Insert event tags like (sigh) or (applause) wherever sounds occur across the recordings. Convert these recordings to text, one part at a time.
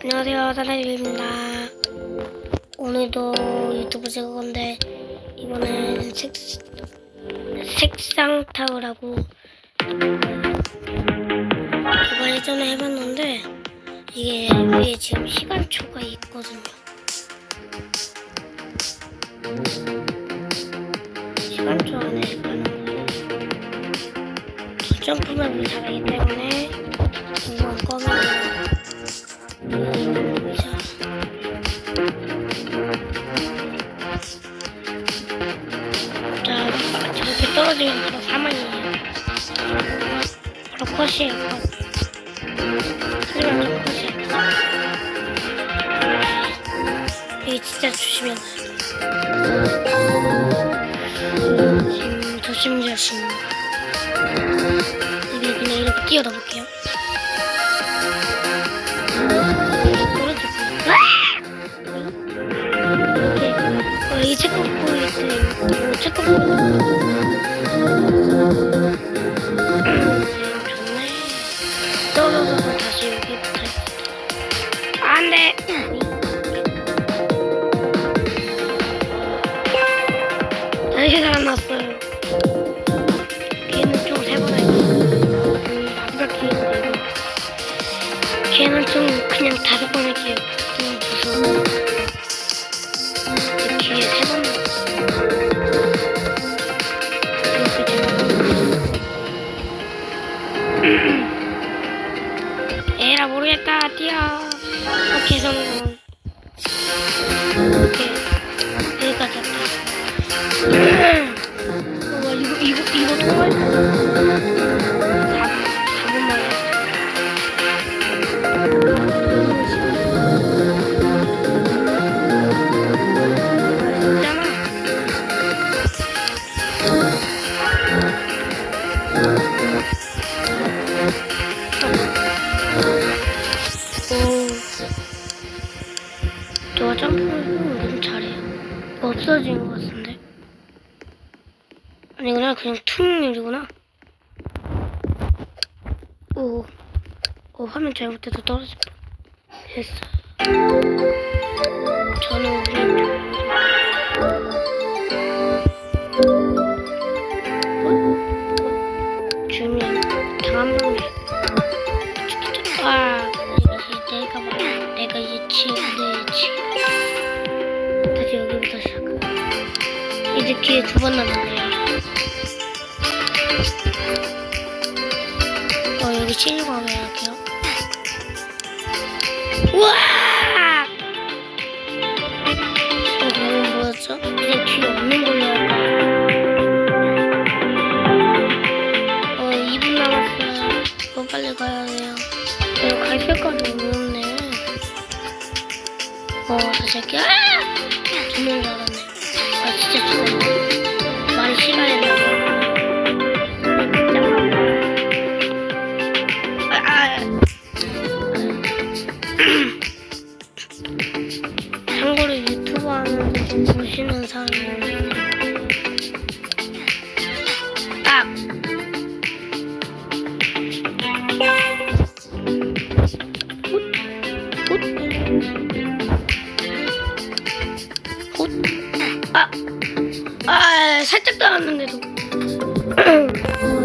안녕하세요, 사나이입니다. 오늘도 유튜브 찍을 건데 이번엔 색, 색상 타워라고 이거 예전에 해봤는데 이게 위에 지금 시간초가 있거든요. 시간초 안에 가는 거예요. 점프맵을 잘하기 때문에 이건 꺼면 자, 저렇게 떨어지면 바로 사망이에요. 바로 컷이에요, 컷. 하지만 좀 컷이에요. 이게 진짜 조심해야 돼요. 조심조심. 이게 그냥 이렇게 뛰어다 볼게요. 다섯 번 할게요 좀무 너 점프를 너무 잘해요. 없어진 것 같은데. 아니구나, 그냥 퉁일이구나. 오. 오, 화면 잘못해서 떨어질 뻔. 했어. 저는. 주면 다한 번에 아 이제 내가 말 내가 이제 치 이제 기회 두 번 남았네요 어 여기 치려고 하면 할게요 우와 어 방금 뭐였죠? 그냥 귀 없는 걸로 할까요? 어, 2분 남았어요. 더 빨리 가야 돼요. 이거 갈 때까지 어렵네. 어, 다시 할게요. 아! 죽는 줄 알았네. 아, 진짜 죽었네. 살짝 나왔는데도. (clears throat)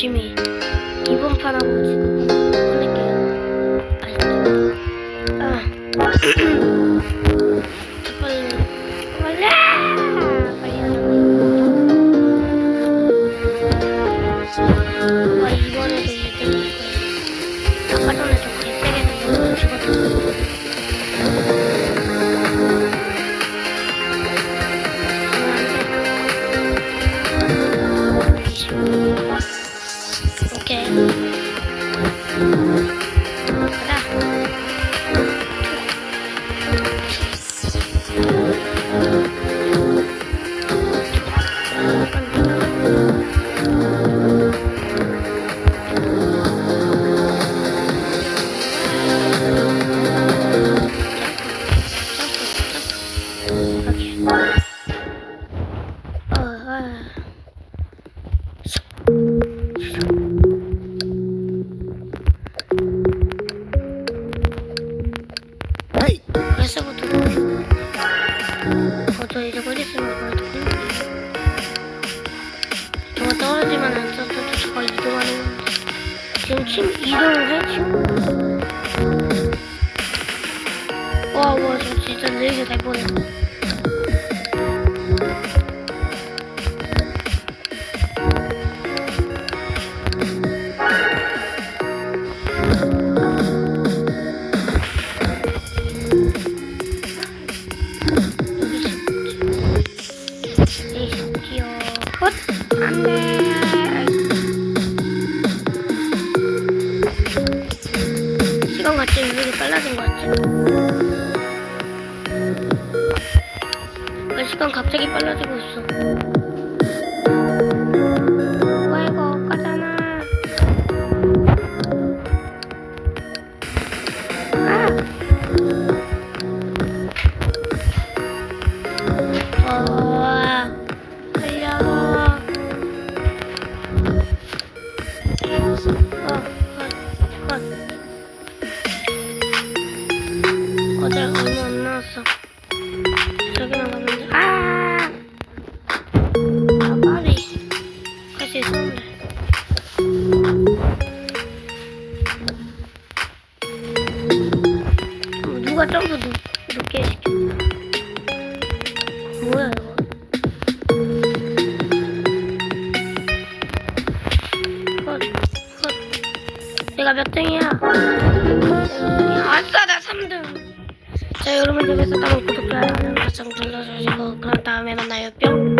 de mim. E vamos para a música. 哇，我手机真的一个都不能。 시간 갑자기 빨라지고 있어. 뭐야 이거 꺼잖아. 아! 어, 와, 살려줘. 어. 어. 몇개 시켰나? 뭐야 이거? 컷, 컷. 내가 몇 등이야? 아싸 나 3등 자 여러분들 그래서 따로 구독과 알람 설정 눌러주시고 그런 다음에 만나요 뿅